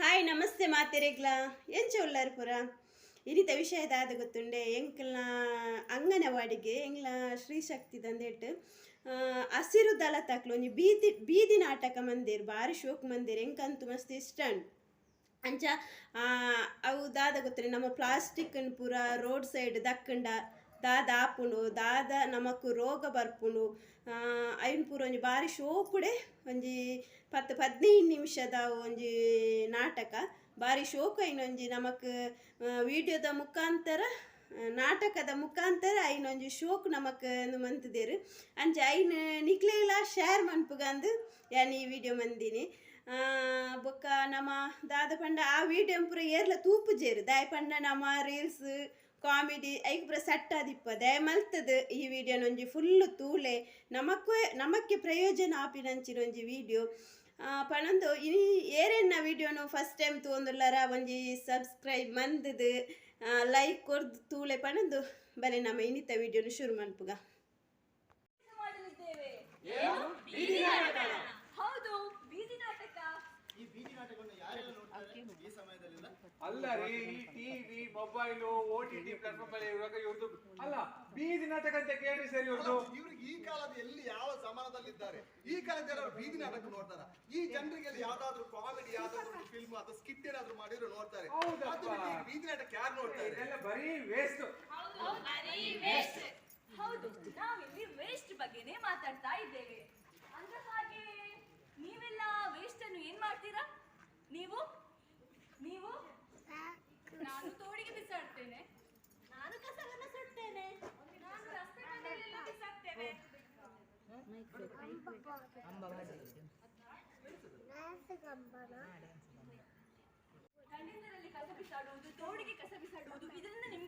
Hi, ನಮಸ್ತೆ ಮಾತೆರೆಗ್ಲ. ಎಂಚ ಉಳ್ಳಾರು ಪುರ ಇನಿತ ವಿಷಯದಾದ ಗೊತ್ತುಂಡೆ. ಎಂಕ್ಲ ಅಂಗನವಾಡಿಗೆ ಎಂಗ್ಲ ಶ್ರೀಶಕ್ತಿ ದಂದೆಟ್ ಹಸಿರು ದಲ ತಕ್ಲು ಒಂಜಿ ಬೀದಿ ಬೀದಿ ನಾಟಕ ಮಂದಿರ್ ಬಾರಿ ಶೋಕ್ ಮಂದಿರ್, ಎಂಕಂತು ಮಸ್ತ್ ಇಷ್ಟ ಅಂಚ ಅವು ದಾದ ಗೊತ್ತುಂಡೆ, ನಮ್ಮ ಪ್ಲಾಸ್ಟಿಕ್ ಪೂರ ರೋಡ್ ಸೈಡ್ ದಕ್ಕಂಡ ದಾದ ಆಪುಂಡು ದಾದ ನಮಕ್ ರೋಗ ಬರ್ಪುಣು ಐನ್ ಪೂರ ಒಂಜಿ ಬಾರಿ ಶೋಕುಡೆ ಒಂಜಿ ಪತ್ತು ಹದಿನೈದು ನಿಮಿಷದ ಒಂಜಿ ನಾಟಕ. ಬಾರಿ ಶೋಕು ಐನೊಂಜಿ ನಮಕ್ ವಿಡಿಯೋದ ಮುಖಾಂತರ ನಾಟಕದ ಮುಖಾಂತರ ಐನೊಂಜಿ ಶೋಕ್ ನಮಕ್ ಮಂತಿದ್ದೇರು ಅಂಚ ಐನ್ ನಿಕ್ಲೆಲ ಶೇರ್ ಮನ್ಪುಗಂದು ಯಾನ್ ಈ ವಿಡಿಯೋ ಮಂದಿನಿ. ಬೊಕ್ಕ ನಮ್ಮ ದಾದ ಪಂಡ ಆ ವಿಡಿಯೋ ಪೂರ ಏರ್ಲ ತೂಪು ಜೇರು. ದಾಯ ಪಂಡ ನಮ್ಮ ರೀಲ್ಸ್ ಕಾಮಿಡಿ ಐಕ್ ಪೂರ ಸೆಟ್ ದಯ ಮಲ್ತದ ಈ ವಿಡಿಯೋ ನೊಂಜಿ ಫುಲ್ಲು ತೂಲೆ. ನಮಕ್ಕೆ ನಮಕ್ಕೆ ಪ್ರಯೋಜನ ಆಪಿನಂಚಿನ ಒಂಜಿ ವಿಡಿಯೋ ಪಣಂದು ಈ ಏರೆನ್ನ ವಿಡಿಯೋನು ಫಸ್ಟ್ ಟೈಮ್ ತೂಂದುಲ್ಲರ ಒಂಜಿ ಸಬ್ಸ್ಕ್ರೈಬ್ ಮಂದದು ಲೈಕ್ ಕೊರ್ದು ತೂಳೆ ಪಣಂದು ಬಲೆ ನಮ್ಮ ಇನ್ನಿತ ವಿಡಿಯೋನು ಶುರು ಮನ್ಪುಗ ಮಾಡಲಿದ್ದೇವೆ ಹೌದು ಬೀದಿ ನಾಟಕ ಈ ಬೀದಿ ನಾಟಕವನ್ನು ಯಾರೆಲ್ಲ ನೋಡ್ತಾರೆ ಈ ಸಮಯದಲ್ಲಿ ಅಲ್ಲ ರೀ ಈ TV mobile O T T platform ಅಲ್ಲಿ ಇರುವಾಗ ಇವ್ರದ್ದು ಅಲ್ಲ ಬೀದಿ ನಾಟಕ ಅಂತ ಕೇಳಿ ಸರಿ ಇವ್ರದ್ದು ಇವ್ರಿಗೆ ಈ ಕಾಲದ ಎಲ್ಲಿ ಯಾವ ಸಮಾನದಲ್ಲಿದ್ದಾರೆ? ಈ ಕಾಲದ ಜನರು ಬೀದಿ ನಾಟಕ ನೋಡ್ತಾರ? ಈ ಜನರಿಗೆ ಯಾವ್ದಾದ್ರು ಕಾಮಿಡಿ ಯಾವ್ದಾದ್ರು ಫಿಲ್ಮ್ ಅಥವಾ ಸ್ಕಿಟ್ ಏನಾದ್ರು ಮಾಡಿದ್ರು ನೋಡ್ತಾರೆ. ಬೀದಿ ನಾಟಕ ಯಾರು ನೋಡ್ತಾರೆ? ಇದೆಲ್ಲ ಬರೀ ವೇಸ್ಟ್ ಹೌದು ನಾವಿಲ್ಲಿ ವೇಸ್ಟ್ ಬಗ್ಗೆನೇ ಮಾತಾಡ್ತಾ ಇದ್ದೇವೆ. ಅಂದ ಹಾಗೆ ನೀವೆಲ್ಲ ವೇಸ್ಟ್ ಅನ್ನು ಏನ್ ಮಾಡ್ತೀರಾ? ನೀವು? ನೀವು? ನಾನು ತೋಡಿಗೆ ಬಿಸಾಡ್ತೇನೆ. ನಾನು ಕಸವನ್ನ ಸುಡ್ತೇನೆ. ನಾನು ರಸ್ತೆ ಮನೆಯಲ್ಲೆಲ್ಲ ಬಿಸಾಡ್ತೇನೆ ಗಂಡಿಂದರಲ್ಲಿ ಕಸ ಬಿಸಾಡುವುದು ತೋಡಿಗೆ ಕಸ ಬಿಸಾಡುವುದು ಇದರಿಂದ ನಿಮ್ಗೆ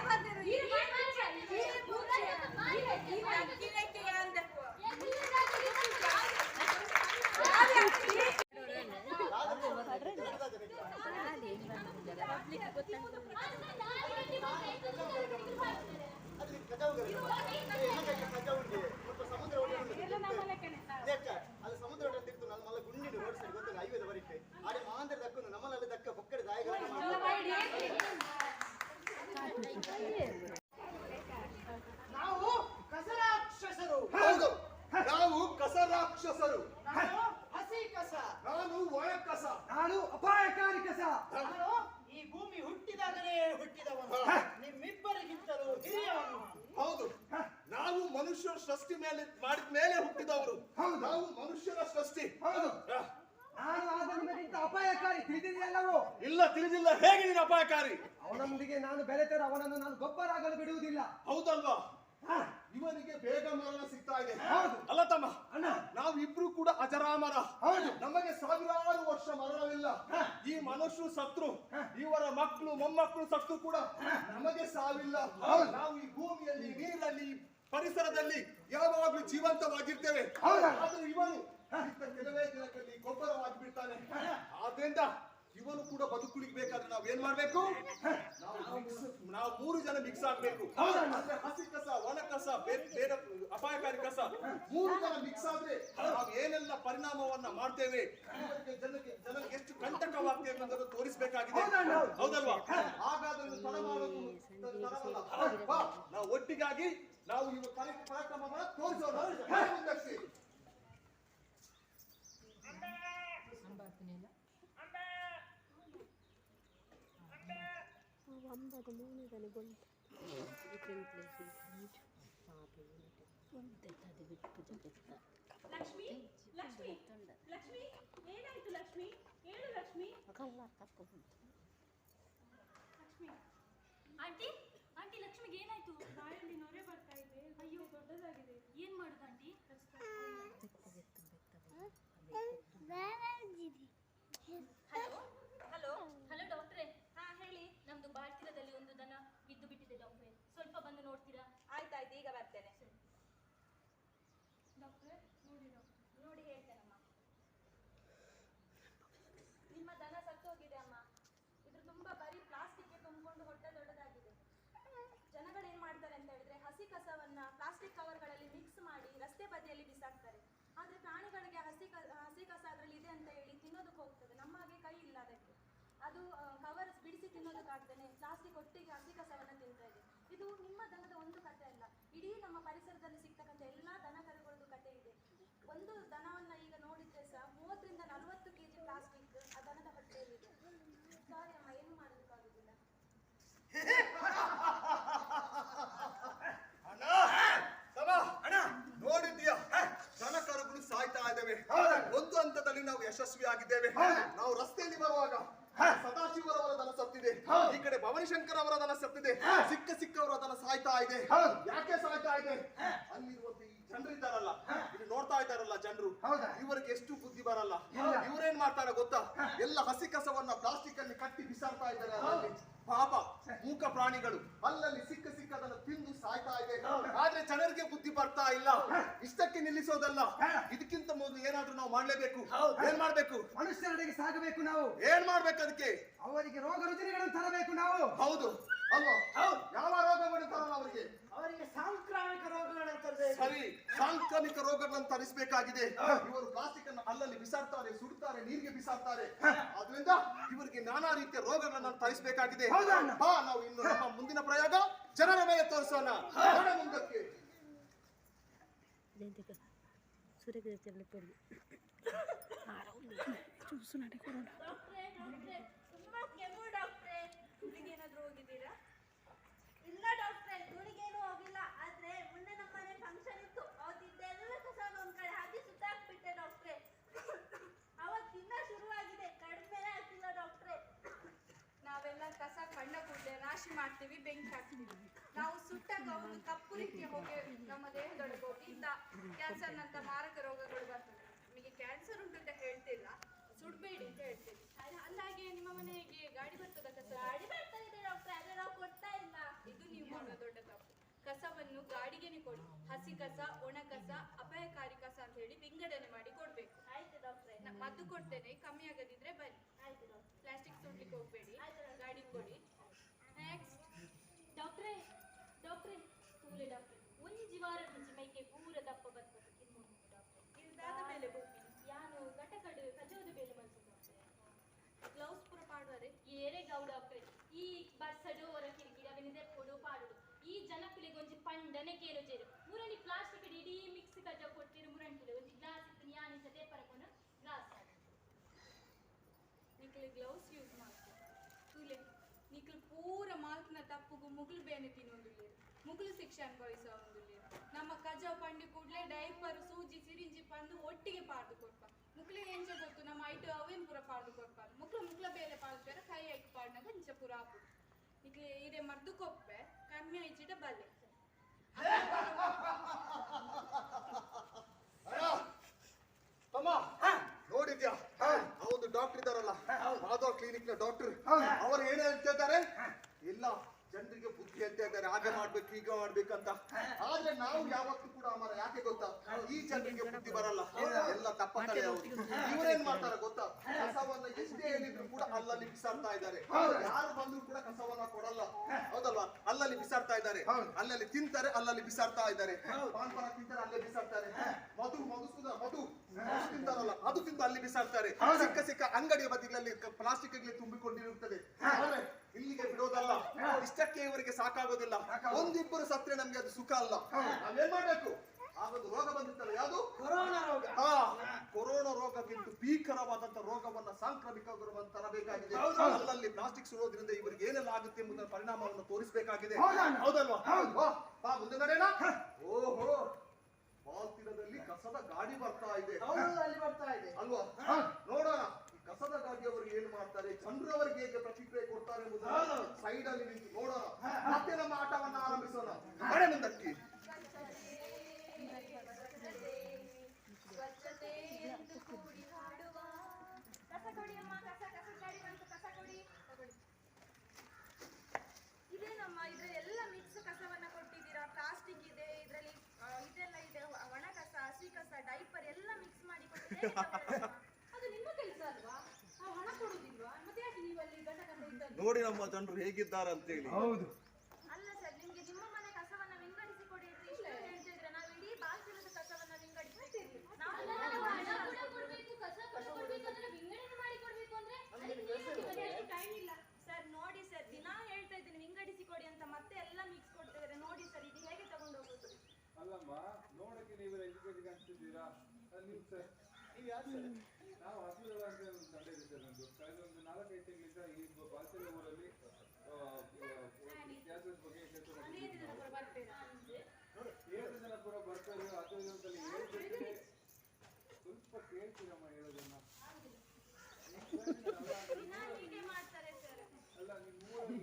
ನಾನು ಈ ಭೂಮಿ ಹುಟ್ಟಿದಾಗಲೇ ಹುಟ್ಟಿದವನು. ನಿಮ್ಮಿಬ್ಬರಿಗಿಂತಲೂ ಹಿರಿಯವನು ಹೌದು. ನಾವು ಮನುಷ್ಯರ ಸೃಷ್ಟಿ ಮೇಲೆ ಮಾಡಿದ ಮೇಲೆ ಹುಟ್ಟಿದವರು. ನಾವು ಮನುಷ್ಯರ ಸೃಷ್ಟಿ. ಹೌದು. ನಾನು ಆದನಿಗಿಂತ ಅಪಾಯಕಾರಿ ತಿಳಿದಿದೆಯಲ್ಲವೋ ಇಲ್ಲ ತಿಳಿದಿಲ್ಲ. ಹೇಗೆ ನೀನು ಅಪಾಯಕಾರಿ? ಅವನೊಂದಿಗೆ ನಾನು ಬೆಳೆತರೆ ಅವನನ್ನು ನಾನು ಗೊಬ್ಬರಾಗಲು ಬಿಡುವುದಿಲ್ಲ. ಹೌದಲ್ವಾ? ಇವನಿಗೆ ಬೇಗ ಮರಣ ಸಿಗ್ತಾ ಇದೆ. ಹೌದು. ಅಲ್ಲ ತಮ್ಮ ಅಣ್ಣ. ನಾವಿಬ್ರು ಕೂಡ ಅಜರಾಮರ. ಹೌದು. ನಮಗೆ ಸಾವಿರಾರು ವರ್ಷ ಮರಣವಿಲ್ಲ ಈ ಮನುಷ್ಯರು ಸತ್ರು ಇವರ ಮಕ್ಕಳು ಮೊಮ್ಮಕ್ಕಳು ಸತ್ತು ಕೂಡ ನಮಗೆ ಸಾವಿಲ್ಲ. ನಾವು ಈ ಭೂಮಿಯಲ್ಲಿ ನೀರಲ್ಲಿ ಪರಿಸರದಲ್ಲಿ ಯಾವಾಗಲೂ ಜೀವಂತವಾಗಿರ್ತೇವೆ? ಆದ್ರೆ ಇವನು ಇತ್ತ ಕೆಲವೇ ದಿನಗಳಲ್ಲಿ ಗೊಬ್ಬರವಾಗಿ ಬಿಡ್ತಾನೆ ಆದ್ರಿಂದ ಇವನು ಕೂಡ ಬದುಕುಳಿಗೆ ಬೇಕಾದ್ರೆ ನಾವು ಏನ್ ಮಾಡ್ಬೇಕು? ನಾವು ಮೂರು ಜನ ಮಿಕ್ಸ್ ಆಗ್ಬೇಕು. ಹಸಿ ಕಸ ಒಣ ಕಸ ಬೇರೆ ಅಪಾಯಕಾರಿ ಕಸ ಮೂರು ಜನ ಮಿಕ್ಸ್ ಆದ್ರೆ ನಾವು ಏನೆಲ್ಲ ಪರಿಣಾಮವನ್ನ ಮಾಡ್ತೇವೆ? ಜನಕ್ಕೆ ಜನಕ್ಕೆ ಎಷ್ಟು ಕಂಟಕವಾಗ್ತೇವೆ ಅನ್ನೋದನ್ನು ತೋರಿಸಬೇಕಾಗಿದೆ. ಹೌದಲ್ವಾ? ಹಾಗಾದ್ರೆ ನಾವು ಒಟ್ಟಿಗಾಗಿ ನಾವು ಇವ ಕಾರ್ಯ- ಕಾರ್ಯಕ್ರಮವನ್ನ ತೋರಿಸೋಣ. ಮುಂದಕ್ಕೆ ಲಕ್ಷ್ಮಿ ಲಕ್ಷ್ಮಿ ಲಕ್ಷ್ಮಿ ಏನಾಯ್ತು ಲಕ್ಷ್ಮಿ? ಹೇಳು ಲಕ್ಷ್ಮಿ? ಲಕ್ಷ್ಮಿ. ಆಂಟಿ ಆಂಟಿ ಲಕ್ಷ್ಮಿಗೆ ಏನಾಯ್ತು? ಬಾಯಲ್ಲಿ ನೊರೆ ಬರ್ತಾ ಇದೆ. ಅಯ್ಯೋ ದೊಡ್ಡದಾಗಿದೆ. ಏನ್ ಮಾಡುದು ಆಂಟಿ ಬಿಸಾಕ್ತಾರೆ ಆದ್ರೆ ಪ್ರಾಣಿಗಳಿಗೆ ಹಸಿ ಕ ಹಸಿ ಕಸ ಅದರಲ್ಲಿ ಇದೆ ಅಂತ ಹೇಳಿ ತಿನ್ನೋದಕ್ಕೆ ಹೋಗ್ತದೆ. ನಮ್ಮ ಹಾಗೆ ಕೈ ಇಲ್ಲ ಅದಕ್ಕೆ. ಅದು ಕವರ್ ಬಿಡಿಸಿ ತಿನ್ನೋದಕ್ಕಾಗ್ದೇನೆ ಪ್ಲಾಸ್ಟಿಕ್ ಒಟ್ಟಿಗೆ ಹಸಿ ಕಸವನ್ನು ತಿಂತಾ ಇದೆ. ಇದು ನಿಮ್ಮ ದನದ ಒಂದು ಕಥೆ ಅಲ್ಲ. ಇಡೀ ನಮ್ಮ ಪರಿಸರದಲ್ಲಿ ಸಿಗ್ತಕ್ಕಂಥ ಎಲ್ಲಾ ದನ ಕರುಗಳದ್ದು ಕಥೆ ಇದೆ. ಒಂದು ದನವನ್ನ ಈಗ ನೋಡಿದ್ರೆ ಸಹ ಮೂವತ್ತರಿಂದ ನಲವತ್ತು ಕೆಜಿ ಪ್ಲಾಸ್ಟಿಕ್ ಆ ದನದ ಹೊಟ್ಟೆಯಲ್ಲಿದೆ ಸಾರಿ ಅಮ್ಮ ಏನು ಮಾಡೋದಕ್ಕಾಗುದಿಲ್ಲ ಅಣ್ಣ ಸಮ ಅಣ್ಣ ನೋಡಿದ್ಯಾ ದನ ಕರುಗಳು ಸಾಯ್ತಾ ಇದ್ದೇವೆ ಒಂದು ಹಂತದಲ್ಲಿ ನಾವು ಯಶಸ್ವಿ ಆಗಿದ್ದೇವೆ ನಾವು ರಸ್ತೆಯಲ್ಲಿ ಬರುವಾಗ ಸದಾಶಿವರವರ ದನ ಸತ್ತಿದೆ ಈ ಕಡೆ ಭವಾನಿ ಶಂಕರ್ ಅವರ ದನ ಸತ್ತಿದೆ ಸಿಕ್ಕ ಸಿಕ್ಕವರ ಅದನ್ನ ಸಾಯ್ತಾ ಇದೆ. ಯಾಕೆ ಸಾಯ್ತಾ ಇದೆ? ಅಲ್ಲಿರುವಂತ ಈ ಜನರು ಇದ್ದಾರಲ್ಲ. ಇಲ್ಲಿ ನೋಡ್ತಾ ಇದ್ದಾರಲ್ಲ ಜನರು. ಹೌದಾ? ಇವರಿಗೆ ಎಷ್ಟು ಬುದ್ಧಿ ಬರಲ್ಲ. ಇವರೇನ್ ಮಾಡ್ತಾರೆ ಗೊತ್ತಾ? ಎಲ್ಲ ಹಸಿ ಕಸವನ್ನ ಪ್ಲಾಸ್ಟಿಕ್ ಅಲ್ಲಿ ಕಟ್ಟಿ ಬಿಸಾಡ್ತಾ ಇದ್ದಾರೆ ಅಲ್ಲಿ ಪಾಪ ಮೂಕ ಪ್ರಾಣಿಗಳು. ಅಲ್ಲಲ್ಲಿ ಸಿಕ್ಕ ಅದನ್ನ ತಿಂದು ಸಾಯ್ತಾ ಇದೆ. ಆದ್ರೆ ಜನರಿಗೆ ಬುದ್ಧಿ ಬರ್ತಾ ಇಲ್ಲ. ಇಷ್ಟಕ್ಕೆ ನಿಲ್ಲಿಸೋದಲ್ಲ. ಇದಕ್ಕಿಂತ ಮೊದಲು ಏನಾದ್ರೂ ನಾವು ಮಾಡ್ಲೇಬೇಕು. ಏನ್ ಮಾಡ್ಬೇಕು? ಮನುಷ್ಯರೆಡೆಗೆ ಸಾಗಬೇಕು ನಾವು. ಏನ್ ಮಾಡ್ಬೇಕು ಅದಕ್ಕೆ? ಅವರಿಗೆ ರೋಗ ರುಜಿನಗಳನ್ನು ತರಬೇಕು ನಾವು. ಹೌದು. ಅಲ್ವಾ ಯಾವ ರೋಗ ಬರುತ್ತಾರಲ್ಲ ಅವರಿಗೆ. ಅವರಿಗೆ ಸಾಂಕ್ರಾಮಿಕ ರೋಗಗಳನ್ನು ತರಬೇಕು ಸರಿ ಸಾಂಕ್ರಾಮಿಕ ರೋಗಗಳನ್ನು ತರಿಸಬೇಕಾಗಿದೆ ಇವರು ಪ್ಲಾಸ್ಟಿಕ್ ಅನ್ನು ಅಲ್ಲಲ್ಲಿ ಬಿಸಾಡ್ತಾರೆ ಸುಡ್ತಾರೆ ನೀರಿಗೆ ಬಿಸಾಡ್ತಾರೆ. ಅದರಿಂದ ಇವರಿಗೆ ನಾನಾ ರೀತಿಯ ರೋಗಗಳನ್ನು ತರಿಸಬೇಕಾಗಿದೆ ಹೌದಾ? ಬಾ ನಾವು ಇನ್ನು ನಮ್ಮ ಮುಂದಿನ ಪ್ರಯೋಗ ಜನರ ಮೇಲೆ ತೋರಿಸೋಣ. ಮುಂದಕ್ಕೆ. ಡಾಕ್ಟ್ರೇ ಡಾಕ್ಟ್ರೇ. ತುಂಬಾ ಕೆಮ್ಮು ಡಾಕ್ಟ್ರೇ ಏನಾದ್ರೂ ಹೋಗಿದ್ದೀರಾ ಇಲ್ಲ ಡಾಕ್ಟ್ರೆ ಇವನಿಗೇನು ಹೋಗಿಲ್ಲ ಆದ್ರೆ ಮೊನ್ನೆ ನಮ್ಮನೆ ಫಂಕ್ಷನ್ ಇತ್ತು ಅವತ್ತಿದ್ದೆಲ್ಲ ಕಸ ಒಂದ್ ಕಡೆ ಹಾಕಿ ಸುತ್ತಾಕ್ಬಿಟ್ಟೆ ಡಾಕ್ಟ್ರೆ ಅವತ್ತಿಂದ ಶುರುವಾಗಿದೆ ಕಡಿಮೆ ಆಗ್ತಿಲ್ಲ ಡಾಕ್ಟ್ರೆ ನಾವೆಲ್ಲ ಕಂಡ ಕೂಡಲೇ ರಾಶಿ ಮಾಡ್ತೀವಿ ಬೆಂಕಿ ಹಾಕ್ತೀವಿ. ನಾವು ಸುಟ್ಟಾಗ ಒಂದು ಕಪ್ಪು ರೀತಿಯ ಹೋಗಿ ನಮ್ಮ ದೇಹದೊಳಗೆ ಹೋಗಿ ಕ್ಯಾನ್ಸರ್ ನಂತ ಮಾರಕ ರೋಗಗಳು ಬರ್ತದೆ ನಿಮಗೆ ಕ್ಯಾನ್ಸರ್ ಉಂಟು ಅಂತ ಹೇಳ್ತಿಲ್ಲ ಸುಡ್ಬೇಡಿ ಅಂತ ಹೇಳ್ತೀವಿ ಅಲ್ಲಾಗೆ ನಿಮ್ಮ ಮನೆಗೆ ಗಾಡಿ ಬರ್ತದ ಕಸ? ಗಾಡಿ ಬರ್ತಾ ಇದೆ ಡಾಕ್ಟ್ರೆ ಅದೇ ನಾವು ಕೊಡ್ತಾ ಇಲ್ಲ. ಇದು ನೀವು ಮಾಡೋ ದೊಡ್ಡ ತಪ್ಪು ಕಸವನ್ನು ಗಾಡಿಗೆನೆ ಕೊಡಿ. ಹಸಿ ಕಸ ಒಣ ಕಸ ಅಪಾಯಕಾರಿ ಕಸ ಅಂತ ಹೇಳಿ ವಿಂಗಡಣೆ ಮಾಡಿ ಕೊಡ್ಬೇಕು. ಆಯ್ತು ಡಾಕ್ಟ್ರೆ. ಮದ್ದು ಕೊಡ್ತೇನೆ ಕಮ್ಮಿ ಆಗದಿದ್ರೆ ಬನ್ನಿ. ಆಯ್ತು ಡಾಕ್ಟ್ರೆ. ಪ್ಲಾಸ್ಟಿಕ್ ಸುಡ್ಲಿಕ್ಕೆ ಹೋಗ್ಬೇಡಿ. ಗಾಡಿ ಕೊಡಿ. ಡಾಕ್ಟ್ರೆ ಡಾಕ್ಟ್ರೇ ತೂಲೆ ಡಾಕ್ಟ್ರೆ. ಒಂಜಿ ವಾರ ಮುಂಚೆ ಮೈಕೆ ಪೂರ ದಪ್ಪ ಬರ್ತದೆ ಕಿಮ್ಮುಂಟು ಡಾಕ್ಟ್ರೆ. ಮೇಲೆ ಯಾನು ಗಟಕಡು ಕಜೋದ ಬೇಲೆ ಮಲ್ತು ಗ್ಲೌಸ್ ಪೂರ ಪಾಡುವರೆ. ಏರೆ ಗೌ ಡಾಕ್ಟ್ರೆ. ಈ ಬಸ್ಸಡು ಹೊರ ಕಿರಿಕಿರಿ ಅವನಿದೆ ಕೊಡು ಪಾಡುಡು. ಈ ಜನಕ್ಕಲಿಗೆ ಒಂಜಿ ಪಂಡನೆ ಕೇರು ಜೇರು ಮುರಣಿ ಪ್ಲಾಸ್ಟಿಕ್ ಇಡೀ ಮಿಕ್ಸ್ ಕಜ ಕೊಟ್ಟಿರು ಮುರಣಿ ಒಂಜಿ ಗ್ಲಾಸ್ ಇತ್ತು ಯಾನಿಸ ಪರಕೊಂಡು ಗ್ಲಾಸ್ ನಿಕ್ಕಲಿ ಗ್ಲೌಸ್ ಯೂಸ್ ಮಾಡ್ತೀವಿ ತಪ್ಪುಗು ಮುಗುಲು ಬೇನೆ ತಿನ್ನೊಂದುಲ್ಲೆ ಮುಗುಲು ಶಿಕ್ಷೆ ಅನುಭವಿಸ ಒಂದುಲ್ಲೆ. ನಮ್ಮ ಕಜ ಪಂಡಿ ಕೂಡ್ಲೆ ಡೈಪರ್ ಸೂಜಿ ಸಿರಿಂಜಿ ಪಂದು ಒಟ್ಟಿಗೆ ಪಾಡ್ದು ಕೊಡ್ಪ ಮುಕ್ಲೆ ಎಂಚ ಗೊತ್ತು ನಮ್ಮ ಐಟು ಅವೇನ್ ಪೂರ ಪಾಡ್ದು ಕೊಡ್ಪ ಮುಕ್ಲ ಮುಕ್ಲ ಬೇಲೆ ಪಾಡ್ತಾರೆ ಕೈ ಹಾಕಿ ಪಾಡ್ನಾಗ ಇಂಚ ಪೂರ ಹಾಕು ನಿಕ್ಲೆ ಇದೆ ಮರ್ದು ಕೊಪ್ಪೆ ಕಮ್ಮಿ ಐಚಿಟ ಬಲ್ಲೆ. ಅಣ್ಣ, ತಮ್ಮ ನೋಡಿದ್ಯಾ? ಆ ಒಂದು ಡಾಕ್ಟರ್ ಇದಾರಲ್ಲ ಮಾಧವ್ ಕ್ಲಿನಿಕ್ನ ಡಾಕ್ಟರ್ ಅವ್ರು ಏನ್ ಹೇಳ್ತಿದ್ದಾರೆ? ಇಲ್ಲ. ಜನರಿಗೆ ಬುದ್ಧಿ ಹೇಳ್ತಾ ಇದ್ದಾರೆ. ಆಗ ಮಾಡ್ಬೇಕು ಹೀಗೆ ಮಾಡ್ಬೇಕಂತ. ಆದ್ರೆ ನಾವು ಯಾವತ್ತೂ ಕೂಡ ಅಮರ ಯಾಕೆ ಗೊತ್ತಾ? ಈ ಜನರಿಗೆ ಬುದ್ಧಿ ಬರಲ್ಲ. ಎಲ್ಲ ತಪ್ಪ ಇವ್ರೇನ್ ಮಾಡ್ತಾರೆ ಗೊತ್ತಾ? ಕಸವನ್ನ ಎಷ್ಟೇ ಹೇಳಿದ್ರು ಕೂಡ ಅಲ್ಲಲ್ಲಿ ಬಿಸಾಡ್ತಾ ಇದ್ದಾರೆ. ಯಾರು ಬಂದ್ರು ಕೂಡ ಕಸವನ್ನ ಕೊಡಲ್ಲ. ಹೌದಲ್ವಾ? ಅಲ್ಲಲ್ಲಿ ಬಿಸಾಡ್ತಾ ಇದ್ದಾರೆ. ಅಲ್ಲಲ್ಲಿ ತಿಂತಾರೆ ಅಲ್ಲಲ್ಲಿ ಬಿಸಾಡ್ತಾ ಇದ್ದಾರೆ. ಪಾನ್ ತಿಂತಾರೆ ಅಲ್ಲೇ ಬಿಸಾಡ್ತಾರೆ. ಮಧು ಮಧುಸುದ ಮಧು. ಮಧು ತಿಂತಾರಲ್ಲ ಅದು ತಿಂದು ಅಲ್ಲಿ ಬಿಸಾಡ್ತಾರೆ. ಸಿಕ್ಕ ಸಿಕ್ಕ ಅಂಗಡಿಯ ಬದಿಗಳಲ್ಲಿ ಪ್ಲಾಸ್ಟಿಕ್ ತುಂಬಿಕೊಂಡಿರುತ್ತದೆ. ಇಲ್ಲಿಗೆ ಬಿಡೋದಲ್ಲ. ಇಷ್ಟಕ್ಕೆ ಇವರಿಗೆ ಸಾಕಾಗೋದಿಲ್ಲ. ಒಂದಿಬ್ಬರು ಸತ್ರೆ ನಮ್ಗೆ ಅದು ಸುಖ ಅಲ್ಲ. ನಾವೇನ್ ಮಾಡ್ಬೇಕು? ಆಗೊಂದು ರೋಗ ಬಂದಿತ್ತಲ್ಲ ಯಾವುದು? ಕೊರೋನಾ ರೋಗ. ಹಾ. ಕೊರೋನಾ ರೋಗಕ್ಕಿಂತ ಭೀಕರವಾದಂತ ರೋಗವನ್ನ ಸಾಂಕ್ರಾಮಿಕ ರೋಗವನ್ನು ತರಬೇಕಾಗಿದೆ. ಅಲ್ಲಲ್ಲಿ ಪ್ಲಾಸ್ಟಿಕ್ ಸುಡೋದ್ರಿಂದ ಇವರಿಗೆ ಏನೆಲ್ಲ ಆಗುತ್ತೆ ಎಂಬುದರ ಪರಿಣಾಮವನ್ನು ತೋರಿಸಬೇಕಾಗಿದೆ. ಹೌದಲ್ವಾ? ಬಾ, ಮುಂದೆ ನಡೆಯೋಣ ಓಹೋ. ಬಾಲ್ತಿರದಲ್ಲಿ ಕಸದ ಗಾಡಿ ಬರ್ತಾ ಇದೆ. ಅಲ್ಲಿ ಬರ್ತಾ ಇದೆ. ಅಲ್ವಾ? ನೋಡೋಣ. ಈ ಅವರು ಏನು ಮಾಡ್ತಾರೆ? ಚಂದ್ರವರಿಗೆ ಹೇಗೆ ಪ್ರತಿಕ್ರಿಯೆ ಕೊಡ್ತಾರೆ ಎಂಬುದನ್ನು ಸೈಡ್ ಅಲ್ಲಿ ನಿಂತು ನೋಡೋಣ. ಮತ್ತೆ ನಮ್ಮ ಆಟವನ್ನ ಆರಂಭಿಸೋಣ. ಮಳೆ ಮುಂದಕ್ಕೆ. ಸ್ವಚ್ಛತೆ ಎಂದು ಕೂಡಿ ಹಾಡುವ ಕಸ ಕೊಡಿ ಅಮ್ಮ ಕಸ ಕಸ ಗಾಡಿ ಬಂತು ಕಸ ಕೊಡಿ ತಗೊಳ್ಳಿ. ಇದೇನಮ್ಮ ಇದ್ರಲ್ಲಿ ಎಲ್ಲ ಮಿಕ್ಸ್ ಕಸವನ್ನ ಕೊಟ್ಟಿದ್ದೀರಾ? ಪ್ಲಾಸ್ಟಿಕ್ ಇದೆ ಇದರಲ್ಲಿ ಇದೆಲ್ಲ ಇದೆ. ಒಣ ಕಸ ಹಸಿ ಕಸ ಡೈಪರ್ ಎಲ್ಲ ಮಿಕ್ಸ್ ಮಾಡಿ ಕೊಟ್ಟಿದ್ದೀರಾ? ನೋಡಿ ನಮ್ಮ ಜನರು ಹೇಗಿದ್ದಾರೆ ಅಂತೇಳಿ ಹೌದು. ಅಲ್ಲ ಸರ್ ನಿಮಗೆ ನಿಮ್ಮ ಮನೆ ಕಸವನ್ನ ವಿಂಗಡಿಸಿ ಕೊಡಿ ಅಂತ ಇಷ್ಟು ಹೇಳ್ತಿದ್ರೆ ನಾವು ಇಡೀ ಬಾಗಿಲದ ಕಸವನ್ನ ವಿಂಗಡಿಸ್ತೀವಿ ನಾವು ಕೊಡ್ಬೇಕು ಕಸ ಕೊಡ್ಬೇಕು ಅಂದ್ರೆ ವಿಂಗಡಣೆ ಮಾಡಿ ಕೊಡ್ಬೇಕು ಅಂದ್ರೆ ಅದಕ್ಕೆ ಟೈಮ್ ಇಲ್ಲ. ಸರ್ ನೋಡಿ ಸರ್ ದಿನ ಹೇಳ್ತಾ ಇದ್ದೀನಿ ವಿಂಗಡಿಸಿ ಕೊಡಿ ಅಂತ ಮತ್ತೆ ಎಲ್ಲ ಮಿಕ್ಸ್ ಕೊಡ್ತಾ ನೋಡಿ ಸರ್ ಇದು ಹೇಗೆ ತಗೊಂಡು ಹೋಗೋದು? ಅಲ್ಲಮ್ಮ ನೋಡಕ್ಕೆ ನೀವು ಎಜುಕೇಟಿಗೆ ನೀವು ಸರ್ ನಾವು ಹಸಿರು ಅಂತ ತಂದೆ ಇದೆ ಸರ್ ನಮ್ದು ಕಳೆದ ಒಂದು ನಾಲ್ಕೈದು ತಿಂಗಳಿಂದ ಈ ಬಾಲ್ಸಲ ಊರಲ್ಲಿ ಕ್ಯಾನ್ಸರ್ಸ್ ಬಗ್ಗೆ ಕೆಲಸ ಏಳು ಜನ ಪೂರ ಬರ್ತಾರೆ ಅದು ಇದು ಅಂತಲ್ಲಿ ಹೇಳ್ತಿದ್ರೆ ಸ್ವಲ್ಪ ಕೇಳ್ತೀರಮ್ಮ ಹೇಳೋದನ್ನ ಅಲ್ಲ, ನಿಮ್ಮ ಊರಲ್ಲಿ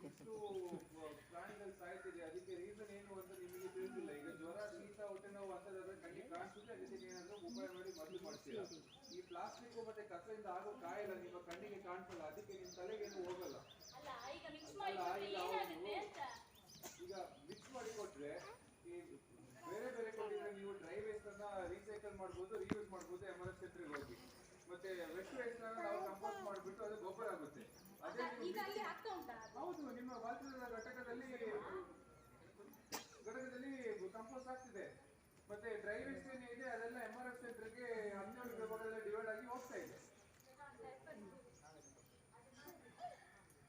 ಇಷ್ಟು ಪ್ರಾಣಿಗಳು ಸಾಯ್ತಿದೆ, ಅದಕ್ಕೆ ರೀಸನ್ ಏನು ಅಂತ ನಿಮಗೆ ತಿಳಿದಿಲ್ಲ ಈಗ ಜ್ವರ, ಶೀತ, ಹೊಟ್ಟೆ ನೋವು ಅಂತದಾದ್ರೆ ಕಣ್ಣಿಗೆ ಕಾಣಿಸುತ್ತೆ, ಅದಕ್ಕೆ ಏನಾದ್ರೂ ಉಪಾಯ ಮಾಡಿ ಮದ್ದು ಮಾಡ್ತೀರಾ? ಪ್ಲಾಸ್ಟಿಕ್ ಮತ್ತೆ ಕಸದಿಂದ ಆಗೋ ಕಾಯಿಲ್ಲ ನಿಮ್ಮ ಕಣ್ಣಿಗೆ ಕಾಣಿಸಲ್ಲ ಅದಕ್ಕೆ ನಿಮ್ಮ ತಲೆಗೇನು ಹೋಗಲ್ಲ. ಈಗ ಮಿಕ್ಸ್ ಮಾಡಿ ಕೊಟ್ರೆ ಹೌದು. ಏನಾಗುತ್ತೆ ಈಗ ಮಿಕ್ಸ್ ಮಾಡಿ ಕೊಟ್ರೆ ಈ ಬೇರೆ ಬೇರೆ ಕೊಟ್ಟಿದ್ರೆ ನೀವು ಡ್ರೈ ವೇಸ್ಟ್ ಅನ್ನ ರೀಸೈಕಲ್ ಮಾಡ್ಬೋದು ರೀಯೂಸ್ ಮಾಡ್ಬೋದು ಎಮರೆಸ್ಟ್ ಸೆಂಟ್ರಿಗೆ ಹೋಗಿ. ಮತ್ತೆ ವೆಸ್ಟ್ ವೇಸ್ಟ್ ಅನ್ನ ನಾವು ಕಂಪೋಸ್ಟ್ ಮಾಡಿಬಿಟ್ಟು ಅದು ಗೊಬ್ಬರ ಆಗುತ್ತೆ. ಅದೇ ಹೌದು ನಿಮ್ಮ ಭಾರತದ ಘಟಕದಲ್ಲಿ ಘಟಕದಲ್ಲಿ ಕಂಪೋಸ್ಟ್ ಆಗ್ತಿದೆ. ಮತ್ತೆ ಡ್ರೈ ವೇಸ್ಟ್ ಏನಿದೆ ಅದೆಲ್ಲ ಎಂ ಆರ್ ಎಫ್ ಸೆಂಟರ್ಗೆ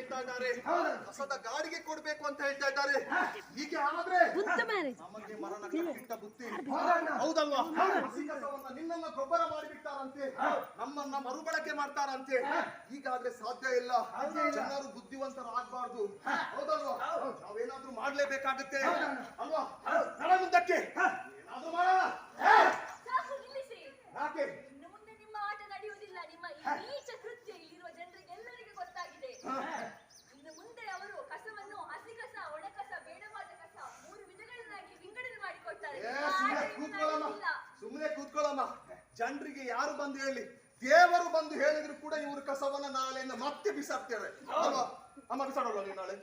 ಹೇಳ್ತಾ ಇದ್ದಾರೆ. ಕಸದ ಗಾಡಿಗೆ ಕೊಡ್ಬೇಕು ಅಂತ ಹೇಳ್ತಾ ಇದ್ದಾರೆ. ಹೀಗೆ ಆದ್ರೆ ನಮಗೆ ಮರಣ ಕಟ್ಟಿಟ್ಟ ಬುದ್ಧಿ ಹೌದಲ್ವಾ? ನಿನ್ನನ್ನ ಗೊಬ್ಬರ ಮಾಡಿಬಿಡ್ತಾರಂತೆ. ನಮ್ಮನ್ನ ಮರುಬಳಕೆ ಮಾಡ್ತಾರಂತೆ. ಈಗಾದ್ರೆ ಸಾಧ್ಯ ಇಲ್ಲ. ಜನರು ಬುದ್ಧಿವಂತರಾಗಬಾರ್ದು. ಹೌದಲ್ವಾ? ನಾವೇನಾದ್ರೂ ಮಾಡ್ಲೇಬೇಕಾಗುತ್ತೆ. ಅಲ್ವಾ? ನಡ ಮುಂದಕ್ಕೆ. ಏನಾದ್ರೂ ಮಾಡೋಣ ಯಾಕೆ? ನಿಮ್ಮ ಆಟ ನಡೆಯುವುದಿಲ್ಲ. ನಿಮ್ಮ ಇನ್ನು ಮುಂದೆ ಅವರು ಕಸವನ್ನು ಹಸಿ ಕಸ ಒಣ ಕಸ ಬೇಡವಾದ ಕಸ ಮೂರು ವಿಧಗಳನ್ನಾಗಿ ವಿಂಗಡಣೆ ಮಾಡಿಕೊಡ್ತಾರೆ. ಸುಮ್ಮನೆ ಕೂತ್ಕೊಳ್ಳಮ್ಮ. ಜನರಿಗೆ ಯಾರು ಬಂದು ಹೇಳಿ? ದೇವರು ಬಂದು ಹೇಳಿದ್ರು ಕೂಡ ಇವರು ಕಸವನ್ನ ನಾಳೆಯಿಂದ ಮತ್ತೆ ಬಿಸಾಕ್ತೇವೆ. ಅಲ್ವಾ ಅಮ್ಮ ಬಿಸಾಡೋಲ್ಲ ನೀವು ನಾಳೆ?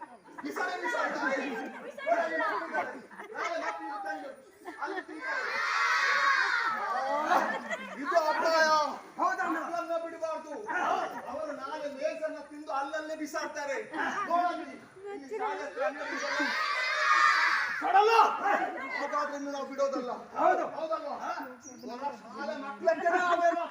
ಬಿಸಾಡಿ ಬಿಸಾಡಿ ನಾಳೆ ಮತ್ತೆ ಇದು ತಂದು ಅಲ್ಲಿ ತಿಂತಾರೆ. ಆ, ಇದು ಅಪಾಯ ಮಕ್ಕಳನ್ನ ಬಿಡಬಾರ್ದು ಅವರು ನಾಳೆ ಮೇಸನ್ನ ತಿಂದು ಅಲ್ಲಲ್ಲೇ ಬಿಸಾಡ್ತಾರೆ ನೋಡಲ್ಲಿ ಇಲ್ಲಿ ಶಾಲೆ ಹತ್ರ ಅಂಗಡಿ ಇದೆ. ಕೊಡಲ್ಲ ಹಾಗಾದ್ರೆ ಇನ್ನು ನಾವು ಬಿಡೋದಲ್ಲ ಹೌದಲ್ವಾ ಶಾಲೆ ಮಕ್ಕಳಕ್ಕೆ ನಾವೇನು